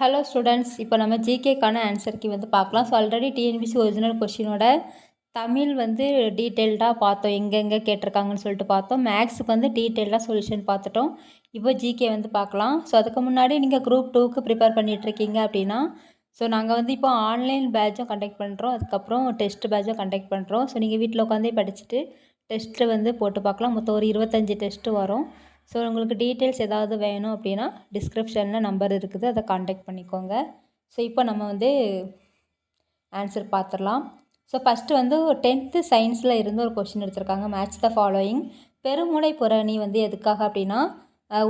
Hello students இப்போ நம்ம ஜிகேக்கான ஆன்சருக்கு வந்து பார்க்கலாம். ஸோ ஆல்ரெடி டிஎன்பிசி ஒரிஜினல் கொஷினோட தமிழ் வந்து டீட்டெயில்டாக பார்த்தோம். எங்கெங்கே கேட்டிருக்காங்கன்னு சொல்லிட்டு பார்த்தோம். மேக்ஸுக்கு வந்து டீட்டெயில்டாக சொல்யூஷன் பார்த்துட்டோம். இப்போ ஜிகே வந்து பார்க்கலாம். ஸோ அதுக்கு முன்னாடி நீங்கள் குரூப் டூக்கு ப்ரிப்பேர் பண்ணிகிட்ருக்கீங்க அப்படின்னா ஸோ நாங்கள் வந்து இப்போ ஆன்லைன் பேட்சும் கண்டக்ட் பண்ணுறோம் அதுக்கப்புறம் டெஸ்ட் பேட்சும் கண்டக்ட் பண்ணுறோம் ஸோ நீங்கள் வீட்டில் உட்காந்தே படிச்சுட்டு டெஸ்ட்டு வந்து போட்டு பார்க்கலாம். மொத்தம் ஒரு இருபத்தஞ்சி டெஸ்ட்டு வரும். ஸோ உங்களுக்கு டீட்டெயில்ஸ் ஏதாவது வேணும் அப்படின்னா டிஸ்கிரிப்ஷனில் நம்பர் இருக்குது. அதை காண்டாக்ட் பண்ணிக்கோங்க. ஸோ இப்போ நம்ம வந்து ஆன்சர் பார்த்துடலாம். ஸோ ஃபஸ்ட்டு வந்து டென்த்து சயின்ஸில் இருந்து ஒரு கொஷின் எடுத்திருக்காங்க. மேட்ச் த ஃபாலோயிங் பெருமூளை புறணி வந்து எதுக்காக அப்படின்னா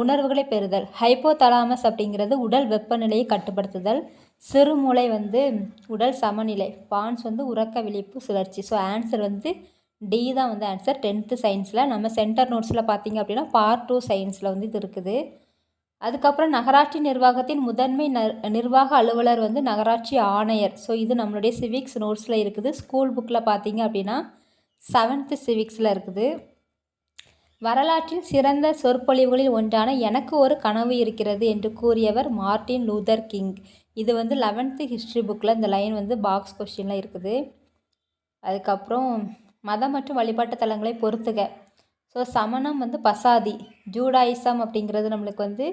உணர்வுகளை பெறுதல். ஹைப்போதலாமஸ் அப்படிங்கிறது உடல் வெப்பநிலையை கட்டுப்படுத்துதல். சிறுமூளை வந்து உடல் சமநிலை. பான்ஸ் வந்து உறக்க விழிப்பு சுழற்சி. ஸோ ஆன்சர் வந்து டி தான் வந்து ஆன்சர் டென்த்து சயின்ஸில் நம்ம சென்டர் நோட்ஸில் பார்த்தீங்க அப்படின்னா பார்ட் டூ சயின்ஸில் வந்து இது இருக்குது. அதுக்கப்புறம் நகராட்சி நிர்வாகத்தின் முதன்மை நிர்வாக அலுவலர் வந்து நகராட்சி ஆணையர். ஸோ இது நம்மளுடைய சிவிக்ஸ் நோட்ஸில் இருக்குது. ஸ்கூல் புக்கில் பார்த்தீங்க அப்படின்னா செவன்த்து சிவிக்ஸில் இருக்குது. வரலாற்றின் சிறந்த சொற்பொழிவுகளில் ஒன்றான எனக்கு ஒரு கனவு இருக்கிறது என்று கூறியவர் மார்ட்டின் லூதர் கிங். இது வந்து லெவன்த்து ஹிஸ்ட்ரி புக்கில் இந்த லைன் வந்து பாக்ஸ் கொஷினில் இருக்குது. அதுக்கப்புறம் மதம் மற்றும் வழிபாட்டு தலங்களை பொறுத்துக. ஸோ சமணம் வந்து பசாதி ஜூடாயிசம் அப்படிங்கிறது நம்மளுக்கு வந்து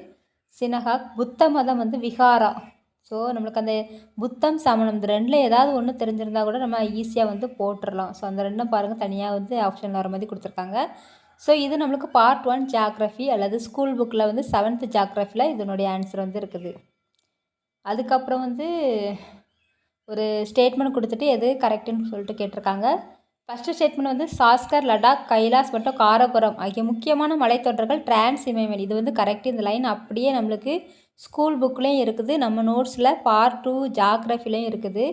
சினஹாக் புத்த மதம் வந்து விஹாரா ஸோ நம்மளுக்கு அந்த புத்தம் சமணம் இந்த ரெண்டில் ஏதாவது ஒன்று தெரிஞ்சிருந்தால் கூட நம்ம ஈஸியாக வந்து போட்டுடலாம் ஸோ அந்த ரெண்டும் பாருங்கள் தனியாக வந்து ஆப்ஷன் வர மாதிரி கொடுத்துருக்காங்க. ஸோ இது நம்மளுக்கு பார்ட் ஒன் ஜாக்ரஃபி அல்லது ஸ்கூல் புக்கில் வந்து செவன்த்து ஜாக்ரஃபியில் இதனுடைய ஆன்சர் வந்து இருக்குது. அதுக்கப்புறம் வந்து ஒரு ஸ்டேட்மெண்ட் கொடுத்துட்டு எது கரெக்டுன்னு சொல்லிட்டு கேட்டிருக்காங்க. ஃபஸ்ட்டு ஸ்டேட்மெண்ட் வந்து சாஸ்கர் லடாக் கைலாஸ் மற்றும் காரகுரம் ஆகிய முக்கியமான மலைத்தொடர்கள் டிரான்ஸ் இமயமலை. இது வந்து கரெக்ட் இந்த லைன் அப்படியே நம்மளுக்கு ஸ்கூல் புக்லேயும் இருக்குது. நம்ம நோட்ஸில் பார்ட் டூ ஜாக்ரஃபிலையும் இருக்குது.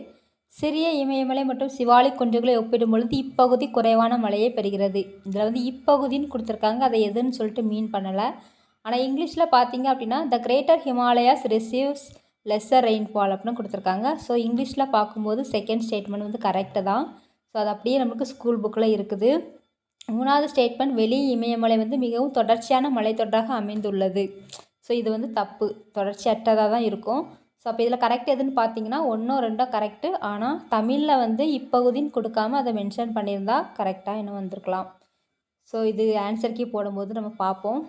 சிறிய இமயமலை மற்றும் சிவாலிக் குன்றுகளை ஒப்பிடும் பொழுது இப்பகுதி குறைவான மழையை பெறுகிறது. இதில் வந்து இப்பகுதின்னு கொடுத்துருக்காங்க. அதை எதுன்னு சொல்லிட்டு மீன் பண்ணலை. ஆனால் இங்கிலீஷில் பார்த்தீங்க அப்படின்னா the greater Himalayas receives lesser rainfall அப்படின்னு கொடுத்துருக்காங்க. ஸோ இங்கிலீஷில் பார்க்கும்போது செகண்ட் ஸ்டேட்மெண்ட் வந்து கரெக்டு தான். ஸோ அது அப்படியே நமக்கு ஸ்கூல் புக்கில் இருக்குது. மூணாவது ஸ்டேட்மெண்ட் வெளி இமயமலை வந்து மிகவும் தொடர்ச்சியான மலைத்தொடராக அமைந்துள்ளது. ஸோ இது வந்து தப்பு. தொடர்ச்சியற்றதாக தான் இருக்கும். ஸோ அப்போ இதில் கரெக்ட் எதுன்னு பார்த்தீங்கன்னா ஒன்றோ ரெண்டோ கரெக்டு ஆனால் தமிழில் வந்து இப்பகுதின்னு கொடுக்காம அதை மென்ஷன் பண்ணியிருந்தா கரெக்டாக இன்னும் வந்திருக்கலாம். ஸோ இது ஆன்சர் போடும்போது நம்ம பார்ப்போம்.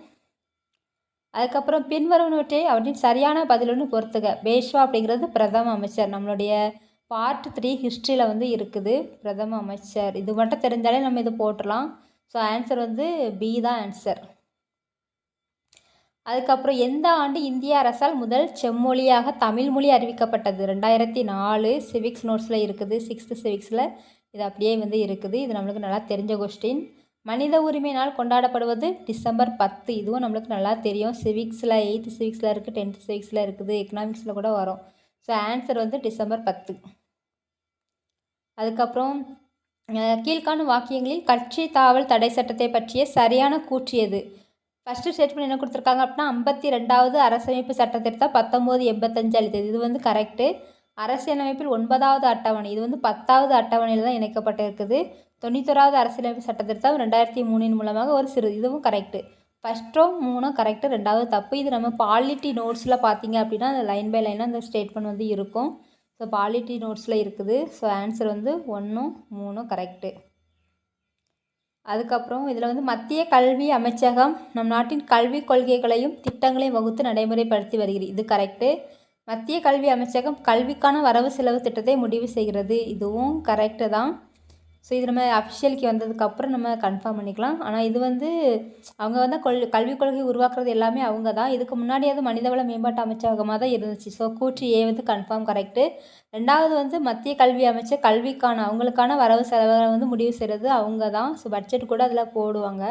அதுக்கப்புறம் பின்வருவனவற்றை அவற்றின் சரியான பதிலுன்னு பொறுத்துக பேஷ்வா அப்படிங்கிறது பிரதம அமைச்சர். நம்மளுடைய பார்ட் த்ரீ ஹிஸ்ட்ரியில் வந்து இருக்குது. பிரதம அமைச்சர். இது மட்டும் தெரிஞ்சாலே நம்ம இது போட்டுடலாம். ஸோ ஆன்சர் வந்து பி தான் ஆன்சர் அதுக்கப்புறம் எந்த ஆண்டு இந்திய அரசால் முதல் செம்மொழியாக தமிழ் மொழி அறிவிக்கப்பட்டது? ரெண்டாயிரத்தி நாலு சிவிக்ஸ் நோட்ஸில் இருக்குது. சிக்ஸ்த்து சிவிக்ஸில் இது அப்படியே வந்து இருக்குது. இது நம்மளுக்கு நல்லா தெரிஞ்ச கொஸ்டின் மனித உரிமை நாள் கொண்டாடப்படுவது டிசம்பர் பத்து. இதுவும் நம்மளுக்கு நல்லா தெரியும். சிவிக்ஸில் எயித்து சிவிக்ஸில் இருக்குது டென்த்து சிவிக்ஸில் இருக்குது. எக்கனாமிக்ஸில் கூட வரும். ஸோ ஆன்சர் வந்து டிசம்பர் பத்து. அதுக்கப்புறம் கீழ்காணும் வாக்கியங்களில் கட்சி தாவல் தடை சட்டத்தை பற்றிய சரியான கூற்றியது ஃபஸ்ட்டு ஸ்டேட்மெண்ட் என்ன கொடுத்துருக்காங்க அப்படின்னா ஐம்பத்தி ரெண்டாவது அரசமைப்பு சட்டத்திருத்தம் பத்தொம்போது எண்பத்தஞ்சு அளித்தது இது வந்து கரெக்டு அரசியலமைப்பில் ஒன்பதாவது அட்டவணை. இது வந்து பத்தாவது அட்டவணையில் தான் இணைக்கப்பட்டிருக்குது. தொண்ணூத்தோராவது அரசியலமைப்பு சட்டத்திருத்தம் ரெண்டாயிரத்தி மூணின் மூலமாக ஒரு சிறு இதுவும் கரெக்டு ஃபஸ்ட்டும் மூணும் கரெக்டு ரெண்டாவது தப்பு. இது நம்ம பாலிட்டி நோட்ஸில் பார்த்தீங்க அப்படின்னா அந்த லைன் பை லைனாக அந்த ஸ்டேட்மெண்ட் வந்து இருக்கும். ஸோ பாலிட்டி நோட்ஸில் இருக்குது. ஸோ ஆன்சர் வந்து ஒன்றும் மூணும் கரெக்டு அதுக்கப்புறம் இதில் வந்து மத்திய கல்வி அமைச்சகம் நம் நாட்டின் கல்விக் கொள்கைகளையும் திட்டங்களையும் வகுத்து நடைமுறைப்படுத்தி வருகிறது. இது கரெக்டு மத்திய கல்வி அமைச்சகம் கல்விக்கான வரவு செலவு திட்டத்தை முடிவு செய்கிறது. இதுவும் கரெக்டு தான். ஸோ இது நம்ம அஃபிஷியலுக்கு வந்ததுக்கப்புறம் நம்ம கன்ஃபார்ம் பண்ணிக்கலாம். ஆனால் இது வந்து அவங்க வந்து கொள் கல்விக் கொள்கை உருவாக்குறது எல்லாமே அவங்க தான். இதுக்கு முன்னாடியாவது மனிதவள மேம்பாட்டு அமைச்சகமாக தான் இருந்துச்சு. ஸோ கூற்று ஏ வந்து கன்ஃபார்ம் கரெக்டு ரெண்டாவது வந்து மத்திய கல்வி அமைச்சர் கல்விக்கான அவங்களுக்கான வரவு செலவுகளை வந்து முடிவு செய்கிறது அவங்க தான். ஸோ பட்ஜெட் கூட அதில் போடுவாங்க.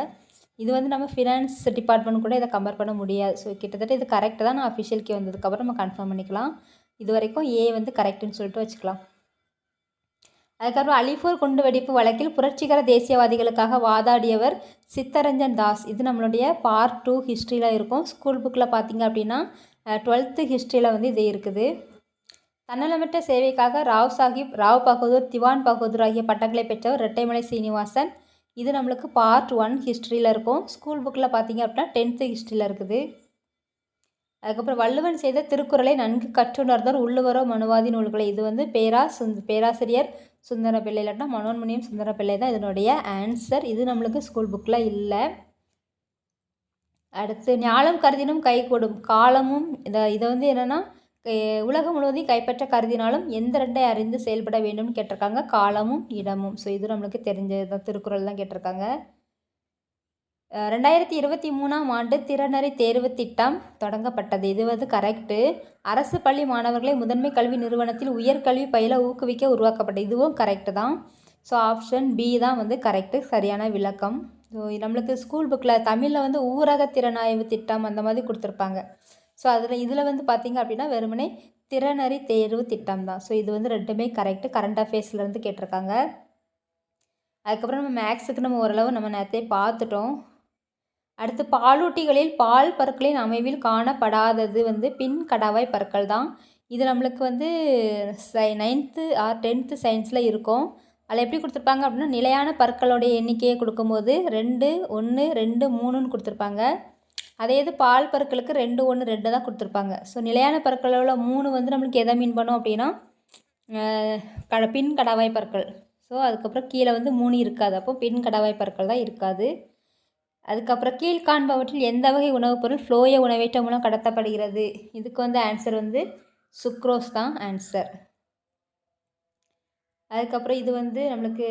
இது வந்து நம்ம ஃபினான்ஸ் டிபார்ட்மெண்ட் கூட இதை கம்பேர் பண்ண முடியாது. ஸோ கிட்டத்தட்ட இது கரெக்டு தான். நான் அஃபிஷியலுக்கு வந்ததுக்கப்புறம் நம்ம கன்ஃபார்ம் பண்ணிக்கலாம். இது வரைக்கும் ஏ வந்து கரெக்டுன்னு சொல்லிட்டு வச்சுக்கலாம். அதுக்கப்புறம் அலிபூர் குண்டு வெடிப்பு வழக்கில் புரட்சிகர தேசியவாதிகளுக்காக வாதாடியவர் சித்தரஞ்சன் தாஸ். இது நம்மளுடைய பார்ட் டூ ஹிஸ்ட்ரியில் இருக்கும். ஸ்கூல் புக்கில் பார்த்தீங்க அப்படின்னா டுவெல்த்து ஹிஸ்ட்ரியில் வந்து இது இருக்குது. தன்னலமற்ற சேவைக்காக ராவ் சாஹிப் ராவ் பகதூர் திவான் பகதூர் ஆகிய பட்டங்களை பெற்றவர் ரெட்டைமலை சீனிவாசன். இது நம்மளுக்கு பார்ட் ஒன் ஹிஸ்ட்ரியில் இருக்கும். ஸ்கூல் புக்கில் பார்த்தீங்க அப்படின்னா டென்த்து ஹிஸ்ட்ரியில் இருக்குது. அதுக்கப்புறம் வள்ளுவன் செய்த திருக்குறளை நன்கு கற்றுணர்ந்தோர் உள்ளுவரோ மனுவாதி நூல்களை. இது வந்து பேரா சுந் பேராசிரியர் சுந்தர பிள்ளை இல்லாட்டினா மனோன்மணியும் சுந்தர பிள்ளை தான் இதனுடைய ஆன்சர் இது நம்மளுக்கு ஸ்கூல் புக்கில் இல்லை. அடுத்து ஞாலம் கருதினும் கைகூடும் காலமும் இதை இதை வந்து என்னென்னா உலகம் முழுவதையும் கைப்பற்ற கருதினாலும் எந்த ரெண்டை அறிந்து செயல்பட வேண்டும்னு கேட்டிருக்காங்க? காலமும் இடமும். ஸோ இது நம்மளுக்கு தெரிஞ்சது தான் திருக்குறள் தான் கேட்டிருக்காங்க. ரெண்டாயிரத்தி இருபத்தி மூணாம் ஆண்டு திறனறி தேர்வு திட்டம் தொடங்கப்பட்டது. இது வந்து கரெக்டு அரசு பள்ளி மாணவர்களை முதன்மை கல்வி நிறுவனத்தில் உயர்கல்வி பயில ஊக்குவிக்க உருவாக்கப்பட்டது. இதுவும் கரெக்டு தான். ஸோ ஆப்ஷன் பி தான் வந்து கரெக்டு சரியான விளக்கம். ஸோ நம்மளுக்கு ஸ்கூல் புக்கில் தமிழில் வந்து ஊரக திறனாய்வு திட்டம் அந்த மாதிரி கொடுத்துருப்பாங்க. ஸோ அதில் இதில் வந்து பார்த்திங்க அப்படின்னா வெறுமனே திறனறி தேர்வு திட்டம் தான். ஸோ இது வந்து ரெண்டுமே கரெக்டு கரண்ட் அஃபேர்ஸ்லேருந்து கேட்டிருக்காங்க. அதுக்கப்புறம் நம்ம மேக்ஸுக்கு நம்ம ஓரளவு நம்ம நேரத்தையே பார்த்துட்டோம். அடுத்து பாலூட்டிகளில் பால் பற்களின் அமைவில் காணப்படாதது வந்து பின் கடாவாய் பற்கள் தான் இது நம்மளுக்கு வந்து சை நைன்த்து ஆர் டென்த்து சயின்ஸில் இருக்கும். அதில் எப்படி கொடுத்துருப்பாங்க அப்படின்னா நிலையான பற்களுடைய எண்ணிக்கையை கொடுக்கும்போது ரெண்டு ஒன்று ரெண்டு மூணுன்னு கொடுத்துருப்பாங்க. அதே இது பால் பற்களுக்கு ரெண்டு ஒன்று ரெண்டு தான் கொடுத்துருப்பாங்க. ஸோ நிலையான பற்களோட மூணு வந்து நம்மளுக்கு எதை மீன் பண்ணும் அப்படின்னா கட பின் கடவாய் பற்கள். ஸோ அதுக்கப்புறம் கீழே வந்து மூணு இருக்காது. அப்போ பின் கடவாய் பற்கள் தான் இருக்காது. அதுக்கப்புறம் கீழ்காண்பவற்றில் எந்த வகை உணவுப் பொருள் ஃப்ளோய உணவேற்ற மூலம் கடத்தப்படுகிறது? இதுக்கு வந்து ஆன்சர் வந்து சுக்ரோஸ் தான் ஆன்சர் அதுக்கப்புறம் இது வந்து நம்மளுக்கு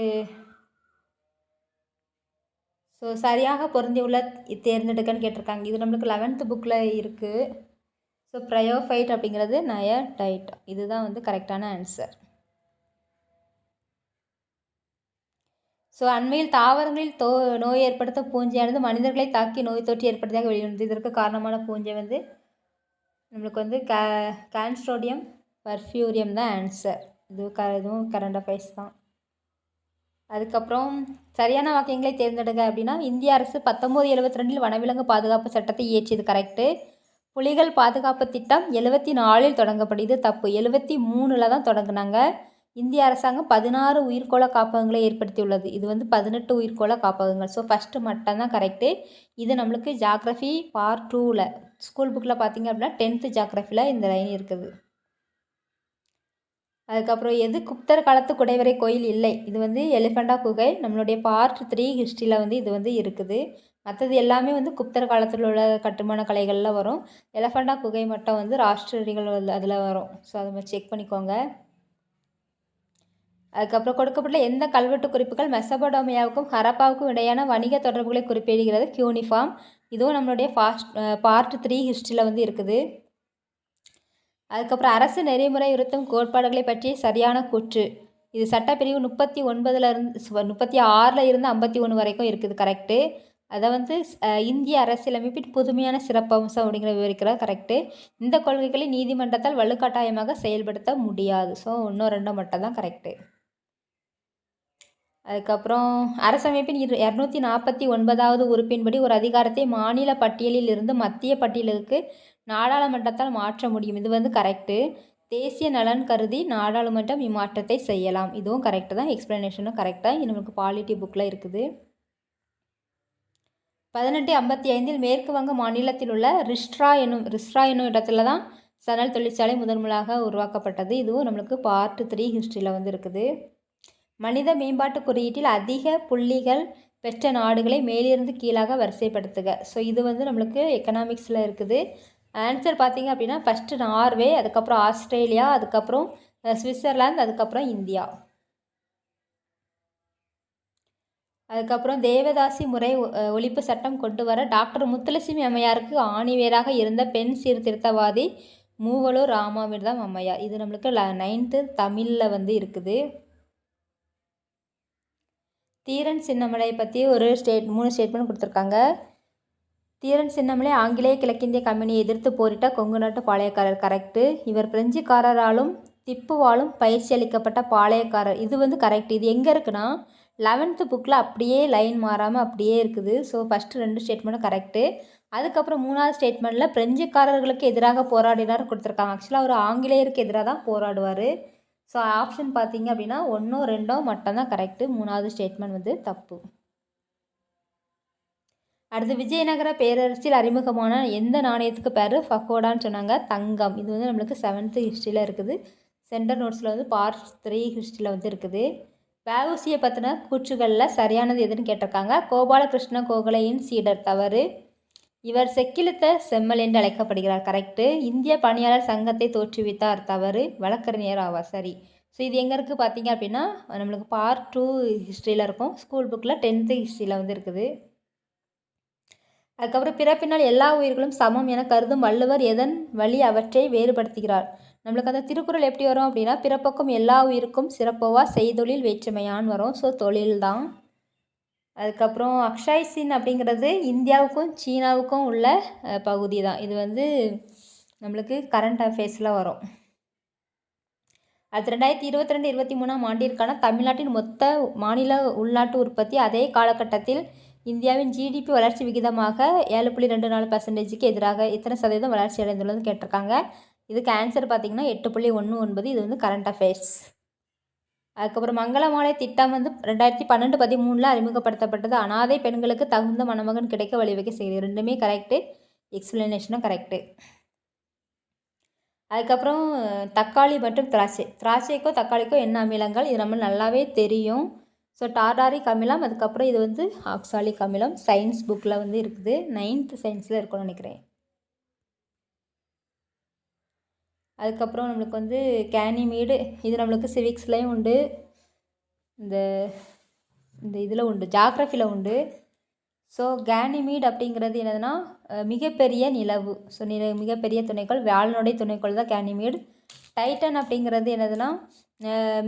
ஸோ சரியாக பொருந்தியுள்ள தேர்ந்தெடுக்கன்னு கேட்டிருக்காங்க. இது நம்மளுக்கு லெவன்த்து புக்கில் இருக்குது ஸோ ப்ரையோஃபைட் அப்படிங்கிறது நய டைட் இதுதான் வந்து கரெக்டான ஆன்சர் ஸோ அண்மையில் தாவரங்களில் தோ நோய் ஏற்படுத்த பூஞ்சையானது மனிதர்களை தாக்கி நோய் தொற்று ஏற்படுத்தியாக வெளிவந்தது. இதற்கு காரணமான பூஞ்சை வந்து நம்மளுக்கு வந்து கே கேன்ஸ்ட்ரோடியம் பர்ஃப்யூரியம் தான் ஆன்சர். இது க இதுவும் கரண்ட் அஃபேர்ஸ் தான். அதுக்கப்புறம் சரியான வாக்கியங்களை தேர்ந்தெடுக்க அப்படின்னா இந்திய அரசு பத்தொம்போது எழுபத்தி ரெண்டில் வனவிலங்கு பாதுகாப்பு சட்டத்தை இயற்றியது கரெக்டு புலிகள் பாதுகாப்பு திட்டம் எழுபத்தி நாலில் தொடங்கப்படுது தப்பு. எழுபத்தி மூணில் தான் தொடங்கினாங்க. இந்திய அரசாங்கம் பதினாறு உயிர்கோள காப்பகங்களை ஏற்படுத்தியுள்ளது. இது வந்து பதினெட்டு உயிர்கோள காப்பகங்கள். ஸோ ஃபஸ்ட்டு மட்டும் தான் கரெக்டு இது நம்மளுக்கு ஜாக்ரஃபி பார்ட் டூவில் ஸ்கூல் புக்கில் பார்த்தீங்க அப்படின்னா டென்த்து ஜாக்ரஃபியில் இந்த லைன் இருக்குது. அதுக்கப்புறம் எது குப்தர் காலத்து குடைவரை கோயில் இல்லை? இது வந்து எலிஃபண்டா குகை. நம்மளுடைய பார்ட் த்ரீ ஹிஸ்ட்ரியில் வந்து இது வந்து இருக்குது. மற்றது எல்லாமே வந்து குப்தர் காலத்தில் உள்ள கட்டுமான கலைகளில் வரும். எலஃபண்டா குகை மட்டும் வந்து ராஷ்டிரிகள் அதில் வரும். ஸோ அதை மாதிரி செக் பண்ணிக்கோங்க. அதுக்கப்புறம் கொடுக்கப்பட்ட எந்த கல்வெட்டு குறிப்புகள் மெசபடோமியாவுக்கும் ஹரப்பாவுக்கும் இடையான வணிக தொடர்புகளை குறிப்பிடுகிறது? கியூனிஃபார்ம் இதுவும் நம்மளுடைய ஃபாஸ்ட் பார்ட் த்ரீ ஹிஸ்ட்ரியில் வந்து இருக்குது. அதுக்கப்புறம் அரசு நெறிமுறை உறுத்தும் கோட்பாடுகளை பற்றி சரியான கூற்று. இது சட்டப்பிரிவு முப்பத்தி ஒன்பதில் இருந்து முப்பத்தி ஆறில் இருந்து ஐம்பத்தி ஒன்று வரைக்கும் இருக்குது கரெக்டு அதை வந்து இந்திய அரசியலமைப்பின் புதுமையான சிறப்பம்சம் அப்படிங்கிற விவரிக்கிறார் கரெக்டு இந்த கொள்கைகளை நீதிமன்றத்தால் வலுக்கட்டாயமாக செயல்படுத்த முடியாது. ஸோ இன்னும் ரெண்டும் மட்டும் தான் கரெக்டு அதுக்கப்புறம் அரசமைப்பின் இரு இரநூத்தி நாற்பத்தி ஒன்பதாவது உறுப்பின்படி ஒரு அதிகாரத்தை மாநில பட்டியலில் இருந்து மத்திய பட்டியலுக்கு நாடாளுமன்றத்தால் மாற்ற முடியும். இது வந்து கரெக்டு தேசிய நலன் கருதி நாடாளுமன்றம் இம்மாற்றத்தை செய்யலாம். இதுவும் கரெக்டு தான். எக்ஸ்ப்ளனேஷனும் கரெக்டாக இது நமக்கு பாலிட்டி புக்கில் இருக்குது. பதினெட்டு ஐம்பத்தி ஐந்தில் மேற்கு வங்க மாநிலத்தில் உள்ள ரிஸ்ட்ரா என்னும் ரிஸ்ட்ரா என்னும் இடத்துல தான் சணல் தொழிற்சாலை முதன்முதலாக உருவாக்கப்பட்டது. இதுவும் நம்மளுக்கு பார்ட் த்ரீ ஹிஸ்ட்ரியில் வந்து இருக்குது. மனித மேம்பாட்டு குறியீட்டில் அதிக புள்ளிகள் பெற்ற நாடுகளை மேலிருந்து கீழாக வரிசைப்படுத்துக. ஸோ இது வந்து நம்மளுக்கு எக்கனாமிக்ஸில் இருக்குது. ஆன்சர் பார்த்திங்க அப்படின்னா ஃபஸ்ட்டு நார்வே அதுக்கப்புறம் ஆஸ்திரேலியா அதுக்கப்புறம் சுவிட்சர்லாந்து அதுக்கப்புறம் இந்தியா. அதுக்கப்புறம் தேவதாசி முறை ஒழிப்பு சட்டம் கொண்டு வர டாக்டர் முத்துலட்சுமி அம்மையாருக்கு ஆணிவேராக இருந்த பெண் சீர்திருத்தவாதி மூவலூர் ராமாமிர்தம் அம்மையார். இது நம்மளுக்கு நைன்த்து தமிழில் வந்து இருக்குது. தீரன் சின்னமலை பற்றி ஒரு ஸ்டேட் மூணு ஸ்டேட்மெண்ட் கொடுத்துருக்காங்க. தீரன் சின்னமலை ஆங்கிலேய கிழக்கிந்திய கம்பெனியை எதிர்த்து போரிட்ட கொங்கு நாட்டு பாளையக்காரர் கரெக்டு இவர் பிரெஞ்சுக்காரராலும் திப்புவாலும் பயிற்சி அளிக்கப்பட்ட பாளையக்காரர். இது வந்து கரெக்ட் இது எங்கே இருக்குன்னா லெவன்த்து புக்கில் அப்படியே லைன் மாறாமல் அப்படியே இருக்குது. ஸோ ஃபஸ்ட்டு ரெண்டு ஸ்டேட்மெண்ட்டும் கரெக்டு அதுக்கப்புறம் மூணாவது ஸ்டேட்மெண்ட்டில் பிரெஞ்சுக்காரர்களுக்கு எதிராக போராடினார் கொடுத்துருக்காங்க. ஆக்சுவலாக அவர் ஆங்கிலேயருக்கு எதிராக தான் போராடுவார். ஸோ ஆப்ஷன் பார்த்தீங்க அப்படின்னா ஒன்றோ ரெண்டோ மட்டும்தான் கரெக்டு மூணாவது ஸ்டேட்மெண்ட் வந்து தப்பு. அடுத்து விஜயநகர பேரரசில் அறிமுகமான எந்த நாணயத்துக்கு பேர்? ஃபகோடான்னு சொன்னாங்க. தங்கம். இது வந்து நம்மளுக்கு செவன்த்து ஹிஸ்ட்ரியில் இருக்குது. சென்டர் நோட்ஸில் வந்து பார்ட் த்ரீ ஹிஸ்ட்ரியில் வந்து இருக்குது. வஉசியை பற்றின கூற்றுகளில் சரியானது எதுன்னு கேட்டிருக்காங்க. கோபாலகிருஷ்ண கோகலையின் சீடர் தவறு. இவர் செக்கிழுத்த செம்மல் என்று அழைக்கப்படுகிறார். கரெக்டு இந்திய பணியாளர் சங்கத்தை தோற்றுவித்தார். தவறு. வழக்கறிஞர் ஆவார். சரி. ஸோ இது எங்கே இருக்குது பார்த்தீங்க அப்படின்னா நம்மளுக்கு பார்ட் டூ ஹிஸ்ட்ரியில் இருக்கும். ஸ்கூல் புக்கில் டென்த்து ஹிஸ்ட்ரியில் வந்து இருக்குது. அதுக்கப்புறம் பிறப்பினால் எல்லா உயிர்களும் சமம் என கருதும் வள்ளுவர் எதன் வழி அவற்றை வேறுபடுத்துகிறார்? நம்மளுக்கு அந்த திருக்குறள் எப்படி வரும் அப்படின்னா பிறப்புக்கும் எல்லா உயிருக்கும் சிறப்பவா செய்தொழில் வேற்றுமையான்னு வரும். ஸோ தொழில் தான் அதுக்கப்புறம் அக்ஷய் சின் அப்படிங்கிறது இந்தியாவுக்கும் சீனாவுக்கும் உள்ள பகுதி தான் இது வந்து நம்மளுக்கு கரண்ட் அஃபேர்ஸில் வரும். அது ரெண்டாயிரத்தி இருபத்தி ரெண்டு இருபத்தி மூணாம் ஆண்டிற்கான தமிழ்நாட்டின் மொத்த மாநில உள்நாட்டு உற்பத்தி அதே காலகட்டத்தில் இந்தியாவின் ஜிடிபி வளர்ச்சி விகிதமாக ஏழு புள்ளி ரெண்டு நாலு பர்சன்டேஜுக்கு எதிராக இத்தனை சதவீதம் வளர்ச்சி அடைந்துள்ளதுன்னு கேட்டிருக்காங்க. இதுக்கு ஆன்சர் பார்த்திங்கன்னா எட்டு புள்ளி ஒன்று ஒன்பது இது வந்து கரண்ட் அஃபேர்ஸ் அதுக்கப்புறம் மங்களமாலை திட்டம் வந்து ரெண்டாயிரத்தி பன்னெண்டு பதிமூணில் அறிமுகப்படுத்தப்பட்டது. அனாதை பெண்களுக்கு தகுந்த மணமகன் கிடைக்க வழிவகை செய்யுது ரெண்டுமே கரெக்டு எக்ஸ்பிளனேஷனும் கரெக்டு அதுக்கப்புறம் தக்காளி மற்றும் திராட்சை. திராட்சைக்கோ தக்காளிக்கோ என்ன அமிலங்கள்? இது நம்ம நல்லாவே தெரியும். ஸோ டார்டாரிக் அமிலம் அதுக்கப்புறம் இது வந்து ஆக்சாலிக் அமிலம் சயின்ஸ் புக்கில் வந்து இருக்குது. நைன்த்து சயின்ஸில் இருக்கும்னு நினைக்கிறேன். அதுக்கப்புறம் நம்மளுக்கு வந்து கேனிமீடு இது நம்மளுக்கு சிவிக்ஸ்லேயும் உண்டு. இந்த இந்த இதில் உண்டு ஜாக்ரஃபியில் உண்டு. ஸோ கேனிமீட் அப்படிங்கிறது என்னதுன்னா மிகப்பெரிய நிலவு. ஸோ நில மிகப்பெரிய துணைக்கோள் வியாழனுடைய துணைக்கோள் தான் கேனிமீடு டைட்டன் அப்படிங்கிறது என்னதுன்னா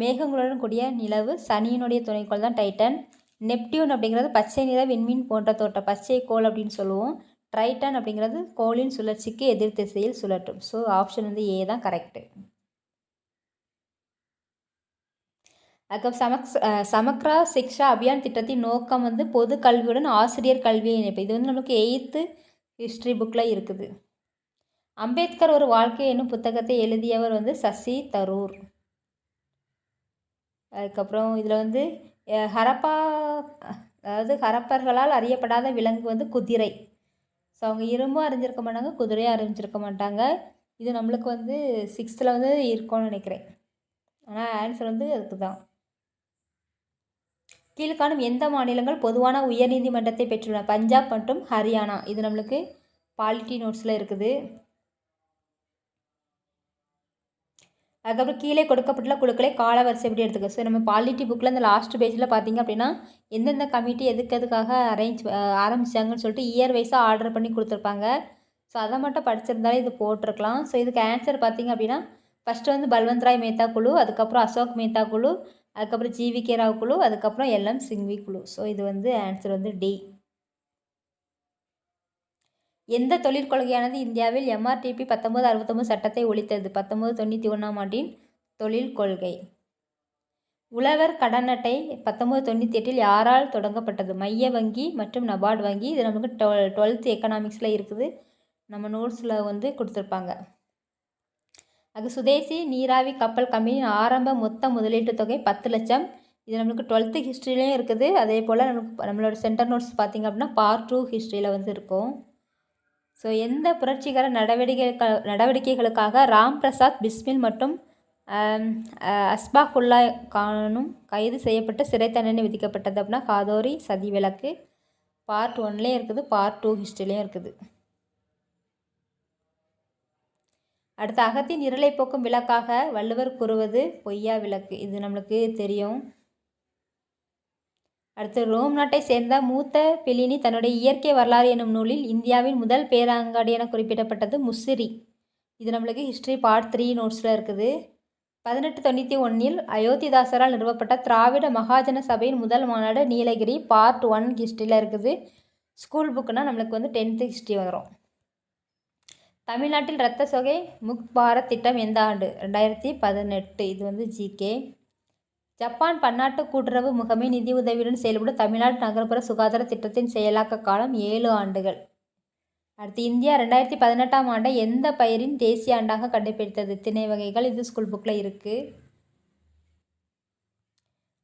மேகங்களுடன் கூடிய நிலவு சனியினுடைய துணைக்கோள் தான் டைட்டன். நெப்டியூன் அப்படிங்கிறது பச்சை நிற விண்மீன் போன்ற தோட்டம் பச்சை கோள் அப்படின்னு சொல்லுவோம். ட்ரைட்டன் அப்படிங்கிறது கோளின் சுழற்சிக்கு எதிர் திசையில் சுழற்றும். ஸோ ஆப்ஷன் வந்து ஏ தான் கரெக்டு அதுக்கப்புறம் சமக் சமக்ரா சிக்ஷா அபியான் திட்டத்தின் நோக்கம் வந்து பொது கல்வியுடன் ஆசிரியர் கல்வியை இணைப்பு இது வந்து நம்மளுக்கு எயித்து ஹிஸ்ட்ரி புக்கில் இருக்குது. அம்பேத்கர் ஒரு வாழ்க்கை என்னும் புத்தகத்தை எழுதியவர் வந்து சசி தரூர். அதுக்கப்புறம் இதில் வந்து ஹரப்பா அதாவது ஹரப்பர்களால் அறியப்படாத விலங்கு வந்து குதிரை. ஸோ அவங்க இரும்பும் அறிஞ்சிருக்க மாட்டாங்க குதிரையும் அறிஞ்சிருக்க மாட்டாங்க. இது நம்மளுக்கு வந்து சிக்ஸ்த்தில் வந்து இருக்கும்னு நினைக்கிறேன். ஆனால் ஆன்சர் வந்து அதுக்கு தான் கீழ்காணும் எந்த மாநிலங்கள் பொதுவான உயர்நீதிமன்றத்தை பெற்றுள்ளன? பஞ்சாப் மற்றும் ஹரியானா. இது நம்மளுக்கு பாலிட்டி நோட்ஸில் இருக்குது. அதுக்கப்புறம் கீழே கொடுக்கப்பட்டுள்ள குழுக்களை கால எப்படி எடுத்துக்க. ஸோ நம்ம பாலிட்டி புக்கில் இந்த லாஸ்ட் பேஜில் பார்த்தீங்க அப்படின்னா எந்தெந்த கமிட்டி எதுக்கு எதுக்காக அரேஞ்ச் ஆரம்பித்தாங்கன்னு சொல்லிட்டு இயர் வைஸாக ஆர்டர் பண்ணி கொடுத்துருப்பாங்க. ஸோ அதை மட்டும் படிச்சிருந்தாலே இது போட்டிருக்கலாம். ஸோ இதுக்கு ஆன்சர் பார்த்திங்க அப்படின்னா ஃபஸ்ட்டு வந்து பல்வந்த் ராய் மேத்தா குழு அதுக்கப்புறம் அசோக் மேத்தா குழு அதுக்கப்புறம் ஜிவி கே ராவ் குழு அதுக்கப்புறம் எல்எம் சிங்வி குழு. ஸோ இது வந்து ஆன்சர் வந்து டி எந்த தொழிற்கொள்கையானது இந்தியாவில் எம்ஆர்டிபி பத்தொம்பது அறுபத்தொம்பது சட்டத்தை ஒழித்தது? பத்தொம்பது தொண்ணூற்றி ஒன்றாம் ஆண்டின் தொழில் கொள்கை. உழவர் கடன் அட்டை பத்தொம்பது தொண்ணூற்றி எட்டில் யாரால் தொடங்கப்பட்டது? மைய வங்கி மற்றும் நபார்டு வங்கி. இது நமக்கு டுவெல் டுவெல்த் எக்கனாமிக்ஸில் இருக்குது. நம்ம நோட்ஸில் வந்து கொடுத்துருப்பாங்க. அது சுதேசி நீராவி கப்பல் கம்பெனியின் ஆரம்ப மொத்த முதலீட்டு தொகை பத்து லட்சம். இது நம்மளுக்கு டுவெல்த்து ஹிஸ்ட்ரிலையும் இருக்குது. அதே போல் நமக்கு நம்மளோட சென்டர் நோட்ஸ் பார்த்திங்க அப்படின்னா பார்ட் டூ ஹிஸ்ட்ரியில் வந்து இருக்கும். ஸோ எந்த புரட்சிகர நடவடிக்கைகள் நடவடிக்கைகளுக்காக ராம் பிரசாத் பிஸ்மில் மற்றும் அஸ்பாகுல்லா கானும் கைது செய்யப்பட்டு சிறை தண்டனை விதிக்கப்பட்டது அப்படின்னா காதோரி சதி விளக்கு. பார்ட் ஒன்லேயும் இருக்குது பார்ட் டூ ஹிஸ்ட்ரிலையும் இருக்குது. அடுத்து அகத்தின் இருளை போக்கும் விளக்காக வள்ளுவர் கூறுவது பொய்யா விளக்கு. இது நம்மளுக்கு தெரியும். அடுத்து ரோம் நாட்டை சேர்ந்த மூத்த பெலினி தன்னுடைய இயற்கை வரலாறு எனும் நூலில் இந்தியாவின் முதல் பேராங்காடி என குறிப்பிடப்பட்டது முசிறி. இது நம்மளுக்கு ஹிஸ்ட்ரி பார்ட் த்ரீ நோட்ஸில் இருக்குது. பதினெட்டு தொண்ணூற்றி ஒன்றில் அயோத்திதாசரால் நிறுவப்பட்ட திராவிட மகாஜன சபையின் முதல் மாநாடு நீலகிரி பார்ட் ஒன் ஹிஸ்ட்ரியில் இருக்குது. ஸ்கூல் புக்குனால் நம்மளுக்கு வந்து டென்த்து ஹிஸ்ட்ரி வரும். தமிழ்நாட்டில் இரத்த சொகை முக் பாரத் திட்டம் எந்த ஆண்டு? ரெண்டாயிரத்தி பதினெட்டு. இது வந்து ஜிகே ஜப்பான் பன்னாட்டு கூட்டுறவு முகமை நிதியுதவியுடன் செயல்படும் தமிழ்நாடு நகர்ப்புற சுகாதார திட்டத்தின் செயலாக்க காலம் ஏழு ஆண்டுகள். அடுத்து இந்தியா ரெண்டாயிரத்தி பதினெட்டாம் ஆண்டை எந்த பயிரின் தேசிய ஆண்டாக கண்டுபிடித்தது? திணை வகைகள் இது ஸ்கூல் புக்கில் இருக்குது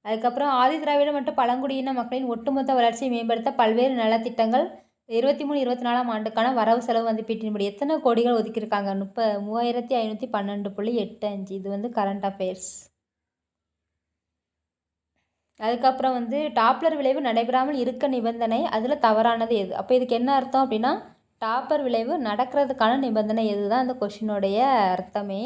அதுக்கப்புறம் ஆதி திராவிட மற்றும் பழங்குடியின மக்களின் ஒட்டுமொத்த வளர்ச்சியை மேம்படுத்த பல்வேறு நலத்திட்டங்கள் இருபத்தி மூணு இருபத்தி நாலாம் ஆண்டுக்கான வரவு செலவு மதிப்பீட்டின்படி எத்தனை கோடிகள் ஒதுக்கியிருக்காங்க? முப்ப மூவாயிரத்தி ஐநூற்றி பன்னெண்டு புள்ளி எட்டு அஞ்சு. இது வந்து கரண்ட் அஃபேர்ஸ் அதுக்கப்புறம் வந்து டாப்லர் விளைவு நடைபெறாமல் இருக்க நிபந்தனை அதில் தவறானது எது? அப்போ இதுக்கு என்ன அர்த்தம் அப்படின்னா டாப்பர் விளைவு நடக்கிறதுக்கான நிபந்தனை எது தான் அந்த கொஷினுடைய அர்த்தமே.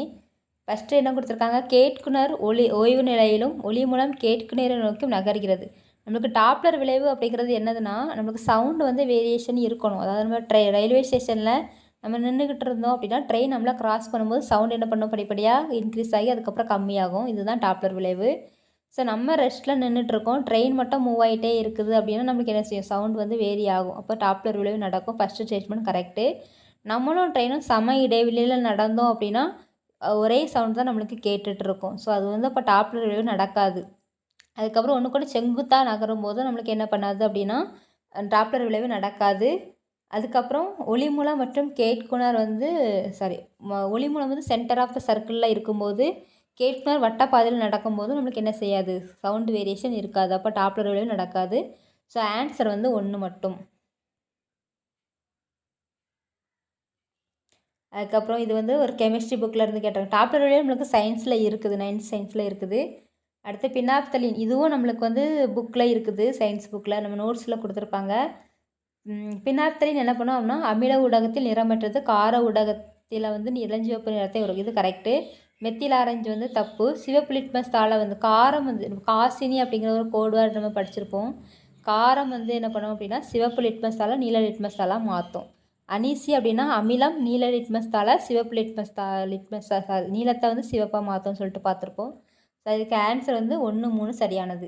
ஃபஸ்ட்டு என்ன கொடுத்துருக்காங்க? கேட்குனர் ஒளி ஓய்வு நிலையிலும் ஒளி மூலம் கேட்குனரை நோக்கி நகர்கிறது. நம்மளுக்கு டாப்லர் விளைவு அப்படிங்கிறது என்னதுன்னா நம்மளுக்கு சவுண்டு வந்து வேரியேஷன் இருக்கணும். அதாவது நம்ம ட்ரெ ரயில்வே ஸ்டேஷனில் நம்ம நின்றுக்கிட்டு இருந்தோம் அப்படின்னா ட்ரெயின் நம்மளை கிராஸ் பண்ணும்போது சவுண்ட் என்ன பண்ணும்? படிப்படியாக இன்க்ரீஸ் ஆகி அதுக்கப்புறம் கம்மியாகும். இதுதான் டாப்லர் விளைவு. ஸோ நம்ம ரெஸ்ட்டில் நின்றுட்டுருக்கோம் ட்ரெயின் மட்டும் மூவ் ஆகிட்டே இருக்குது அப்படின்னா நம்மளுக்கு என்ன செய்யும்? சவுண்ட் வந்து வேரி ஆகும். அப்போ டாப்லர் விளைவு நடக்கும். ஃபஸ்ட்டு ஸ்டேட்மெண்ட் கரெக்டு நம்மளும் ட்ரெயினும் சம இடைவெளியில் நடந்தோம் அப்படின்னா ஒரே சவுண்ட் தான் நம்மளுக்கு கேட்டுட்ருக்கோம் ஸோ அது வந்து அப்போ டாப்லர் விளைவு நடக்காது. அதுக்கப்புறம் ஒன்று கூட செங்குத்தாக நகரும் போது நம்மளுக்கு என்ன பண்ணாது அப்படின்னா டாப்லர் விளைவு நடக்காது. அதுக்கப்புறம் ஒளி மூலம் மற்றும் கேட்குணர் வந்து சாரி ஒளி மூலம் வந்து சென்டர் ஆஃப் த சர்க்கிளில் இருக்கும்போது கேட்னர் வட்டப்பாதையில் நடக்கும்போது நம்மளுக்கு என்ன செய்யாது? சவுண்டு வேரியேஷன் இருக்காது. அப்போ டாப்லர் விளைவு நடக்காது. ஸோ ஆன்சர் வந்து ஒன்று மட்டும். அதுக்கப்புறம் இது வந்து ஒரு கெமிஸ்ட்ரி புக்கில் இருந்து கேட்டாங்க. டாப்லர் விளைவு நம்மளுக்கு சயின்ஸில் இருக்குது. நைன்த் சயின்ஸில் இருக்குது. அடுத்து பினாப்தலின். இதுவும் நம்மளுக்கு வந்து புக்கில் இருக்குது. சயின்ஸ் புக்கில் நம்ம நோட்ஸில் கொடுத்துருப்பாங்க. பினாப்தலின் என்ன பண்ணோம் அப்படின்னா அமில ஊடகத்தில் நிறமற்றது கார ஊடகத்தில் வந்து இளஞ்சிவப்பு நிறத்தை வரும் இது கரெக்டு மெத்தில் ஆரஞ்சு வந்து தப்பு சிவப்பு லிட்மஸ் தாளை வந்து காரம் வந்து காசினி அப்படிங்கிற ஒரு கோடுவார் நம்ம படிச்சிருப்போம். காரம் வந்து என்ன பண்ணும் அப்படின்னா சிவப்பு லிட்மஸ் தாளை நீல லிட்மஸ் தாளாக மாற்றும் அனீசி அப்படின்னா அமிலம் நீல லிட்மஸ் தாளை சிவப்பு லிட்மஸ் தா லிட்மஸ் நீளத்தை வந்து சிவப்பாக மாற்றோம்னு சொல்லிட்டு பார்த்துருப்போம். ஸோ அதுக்கு ஆன்சர் வந்து ஒன்று மூணு சரியானது.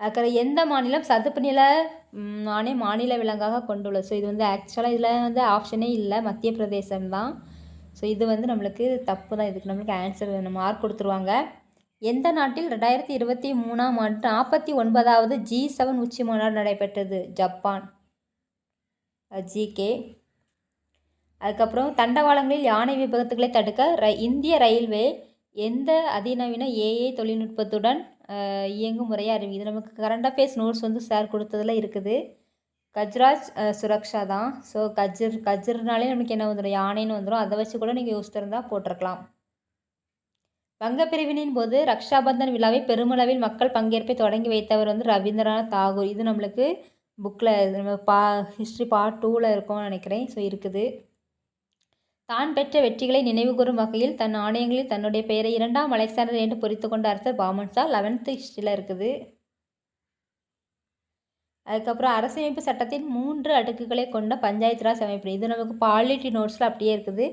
அதுக்கப்புறம் எந்த மாநிலம் சதுப்பு நில நானே மாநில விலங்காக கொண்டுள்ளது? ஸோ இது வந்து ஆக்சுவலாக இதில் வந்து ஆப்ஷனே இல்லை. மத்திய பிரதேசம் தான் ஸோ இது வந்து நம்மளுக்கு தப்பு தான். இதுக்கு நம்மளுக்கு ஆன்சர் வேணும். மார்க் கொடுத்துருவாங்க. எந்த நாட்டில் ரெண்டாயிரத்தி இருபத்தி மூணாம் ஆண்டு நாற்பத்தி ஒன்பதாவது ஜி செவன் உச்சி மாநாடு நடைபெற்றது? ஜப்பான். ஜிகே அதுக்கப்புறம் தண்டவாளங்களில் யானை விபத்துகளை தடுக்க ர இந்திய ரயில்வே எந்த அதிநவீன ஏஐ தொழில்நுட்பத்துடன் இயங்கும் முறையாக அறிவிக்குது இது நமக்கு கரண்ட் அஃபேர்ஸ் நோட்ஸ் வந்து சார் கொடுத்ததில் இருக்குது. கஜ்ராஜ் சுரக்ஷா தான். ஸோ கஜர் கஜர்னாலே நமக்கு என்ன வந்துடும் யானைன்னு வந்துடும் அதை வச்சு கூட நீங்கள் யோசித்திருந்தால் போட்டிருக்கலாம். வங்கப்பிரிவினின் போது ரக்ஷாபந்தன் விழாவை பெருமளவில் மக்கள் பங்கேற்பை தொடங்கி வைத்தவர் வந்து ரவீந்திரநாத் தாகூர். இது நம்மளுக்கு புக்கில் நம்ம பா ஹிஸ்ட்ரி பார்ட் டூவில் இருக்கும்னு நினைக்கிறேன். ஸோ இருக்குது. தான் பெற்ற வெற்றிகளை நினைவுகூரும் வகையில் தன் ஆணையங்களில் தன்னுடைய பெயரை இரண்டாம் அலெக்சாண்டர் என்று பொறித்து கொண்ட அரசர் பாமன்சா லெவன்த்து ஹிஸ்ட்ரியில் இருக்குது. அதுக்கப்புறம் அரசமைப்பு சட்டத்தின் மூன்று அடுக்குகளை கொண்ட பஞ்சாயத்து ராஜ் அமைப்பு. இது நமக்கு பாலிட்டி நோட்ஸில் அப்படியே இருக்குது.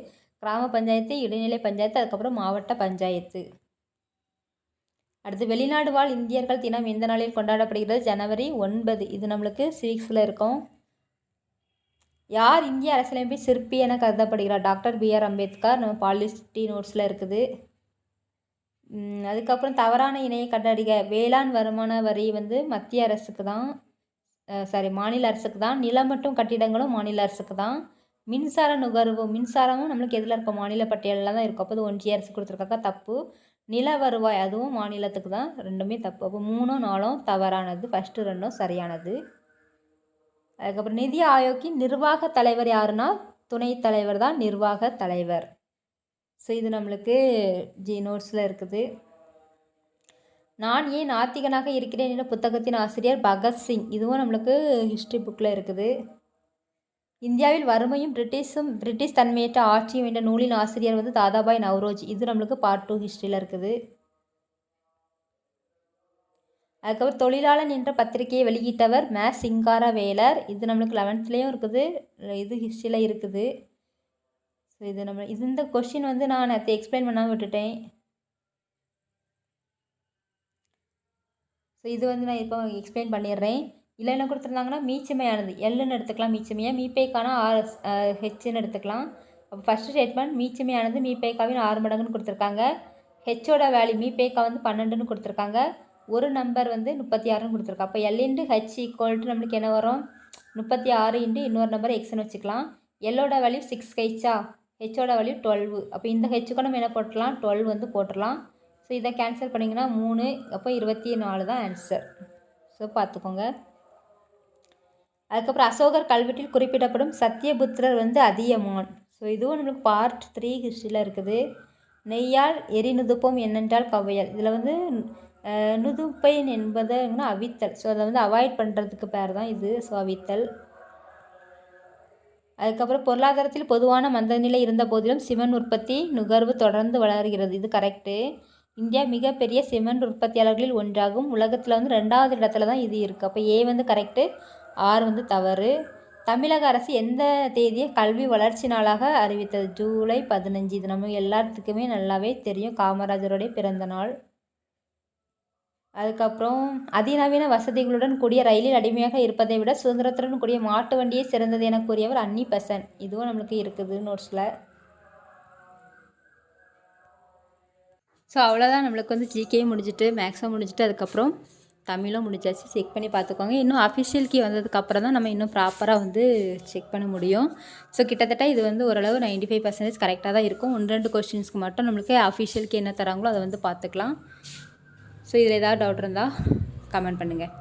கிராம பஞ்சாயத்து இடைநிலை பஞ்சாயத்து அதுக்கப்புறம் மாவட்ட பஞ்சாயத்து. அடுத்து வெளிநாடு வாழ் இந்தியர்கள் தினம் எந்த நாளில் கொண்டாடப்படுகிறது? ஜனவரி ஒன்பது. இது நம்மளுக்கு சிவிக்ஸில் இருக்கும். யார் இந்திய அரசியலமைப்பின் சிற்பி என கருதப்படுகிறார்? Doctor B R Ambedkar. நம்ம பாலிஸ்டி நோட்ஸில் இருக்குது. அதுக்கப்புறம் தவறான இணையை கண்டறிக. வேளாண் வருமான வரி வந்து மத்திய அரசுக்கு தான். சாரி மாநில அரசுக்கு தான். நிலம் மட்டும் கட்டிடங்களும் மாநில அரசுக்கு தான். மின்சார நுகர்வு மின்சாரமும் நம்மளுக்கு எதில் இருக்க மாநில பட்டியலில் தான் இருக்கும். அப்போ அது ஒன்றிய அரசு கொடுத்துருக்காக்க தப்பு. நில வருவாய் அதுவும் மாநிலத்துக்கு தான். ரெண்டுமே தப்பு. அப்போ மூணும் நாளும் தவறானது. ஃபஸ்ட்டு ரெண்டும் சரியானது. அதுக்கப்புறம் நிதி ஆயோக்கின் நிர்வாக தலைவர் யாருன்னா? துணைத் தலைவர் தான் நிர்வாக தலைவர். ஸோ இது நம்மளுக்கு ஜி நோட்ஸில் இருக்குது. நான் ஏன் நாத்திகனாக இருக்கிறேன் என்ற புத்தகத்தின் ஆசிரியர் பகத்சிங் இதுவும் நம்மளுக்கு ஹிஸ்ட்ரி புக்கில் இருக்குது. இந்தியாவில் வறுமையும் பிரிட்டிஷும் பிரிட்டிஷ் தன்மையற்ற ஆட்சியும் என்ற நூலின் ஆசிரியர் வந்து தாதாபாய் நவ்ரோஜ். இது நம்மளுக்கு பார்ட் டூ ஹிஸ்ட்ரியில் இருக்குது. அதுக்கப்புறம் தொழிலாளன் என்ற பத்திரிகையை வெளியிட்டவர் மே. சிங்காரவேலர். இது நம்மளுக்கு லெவன்த்லேயும் இருக்குது. இது ஹிஸ்ட்ரியில் இருக்குது. ஸோ இது நம்ம இது இந்த கொஷின் வந்து நான் நேற்று எக்ஸ்பிளைன் பண்ணாமல் விட்டுட்டேன். ஸோ இது வந்து நான் இப்போ எக்ஸ்பிளைன் பண்ணிடுறேன். இல்லை என்ன கொடுத்துருந்தாங்கன்னா மீச்சமையானது. எல்லுன்னு எடுத்துக்கலாம் மீச்சமையாக மீப்பைக்கான ஆர் ஹெச்ன்னு எடுத்துக்கலாம். அப்போ ஃபஸ்ட்டு ஸ்டேட்மெண்ட் மீச்சமையானது மீப்பைக்காவின் ஆறு மடங்குன்னு கொடுத்துருக்காங்க. ஹெச்சோட வேல்யூ மீப்பேக்கா வந்து பன்னெண்டுன்னு கொடுத்துருக்காங்க. ஒரு நம்பர் வந்து முப்பத்தி ஆறுன்னு கொடுத்துருக்கா. அப்போ எல் இன்ட்டு ஹெச் ஈக்குவல் நம்மளுக்கு என்ன வரும்? முப்பத்தி ஆறு இன்ட்டு இன்னொரு நம்பர் எக்ஸ்னு வச்சுக்கலாம். எல்லோட வேல்யூ சிக்ஸ் ஹெச்சா ஹெச்சோட வேல்யூ டுவெல்வு அப்போ இந்த ஹெச்சுக்கும் நம்ம என்ன போட்டுடலாம்? டுவெல் வந்து போட்டுடலாம். ஸோ இதை கேன்சல் பண்ணிங்கன்னா மூணு அப்போ இருபத்தி நாலு தான் ஆன்சர் ஸோ பார்த்துக்கோங்க. அதுக்கப்புறம் அசோகர் கல்வெட்டில் குறிப்பிடப்படும் சத்தியபுத்திரர் வந்து அதியமான். ஸோ இதுவும் நம்மளுக்கு பார்ட் த்ரீ ஹிஸ்ட்ரியில் இருக்குது. நெய்யால் எரி நுதுப்போம் என்னென்றால் கவ்வையால். இதில் வந்து நுதுப்பைன் என்பதுன்னா அவித்தல். ஸோ அதை வந்து அவாய்ட் பண்ணுறதுக்கு பேர் தான் இது. ஸோ அவித்தல். அதுக்கப்புறம் பொருளாதாரத்தில் பொதுவான மந்தநிலை இருந்த போதிலும் சிமெண்ட் உற்பத்தி நுகர்வு தொடர்ந்து வளர்கிறது. இது கரெக்டு இந்தியா மிகப்பெரிய சிமெண்ட் உற்பத்தியாளர்களில் ஒன்றாகும். உலகத்தில் வந்து ரெண்டாவது இடத்துல தான் இது இருக்குது அப்போ ஏ வந்து கரெக்டு ஆர் வந்து தவறு. தமிழக அரசு எந்த தேதியை கல்வி வளர்ச்சி நாளாக அறிவித்தது? ஜூலை பதினஞ்சு. இது நம்ம எல்லாத்துக்குமே நல்லாவே தெரியும். காமராஜருடைய பிறந்த நாள். அதுக்கப்புறம் அதிநவீன வசதிகளுடன் கூடிய ரயிலில் அடிமையாக இருப்பதை விட சுதந்திரத்துடன் கூடிய மாட்டு வண்டியே சிறந்தது என கூறியவர் அன்னி பெசன். இதுவும் நம்மளுக்கு இருக்குது நோட்ஸில் ஸோ அவ்வளோதான் நம்மளுக்கு வந்து ஜிகே முடிஞ்சிட்டு மேக்ஸும் முடிஞ்சிட்டு அதுக்கப்புறம் தமிழும் முடிஞ்சாச்சு. செக் பண்ணி பார்த்துக்கோங்க. இன்னும் அஃபிஷியல் கீ வந்ததுக்கப்புறம் தான் நம்ம இன்னும் ப்ராப்பராக வந்து செக் பண்ண முடியும். ஸோ கிட்டத்தட்ட இது வந்து ஓரளவு 95% ஃபைவ் பர்சன்டேஜ் கரெக்டாக தான் இருக்கும். ஒன்று ரெண்டு கொஸ்டின்ஸ்க்கு மட்டும் நம்மளுக்கு அஃபிஷியல் கீ என்ன தராங்களோ அதை வந்து பார்த்துக்கலாம். ஸோ இதில் ஏதாவது டவுட் இருந்தால் கமெண்ட் பண்ணுங்கள்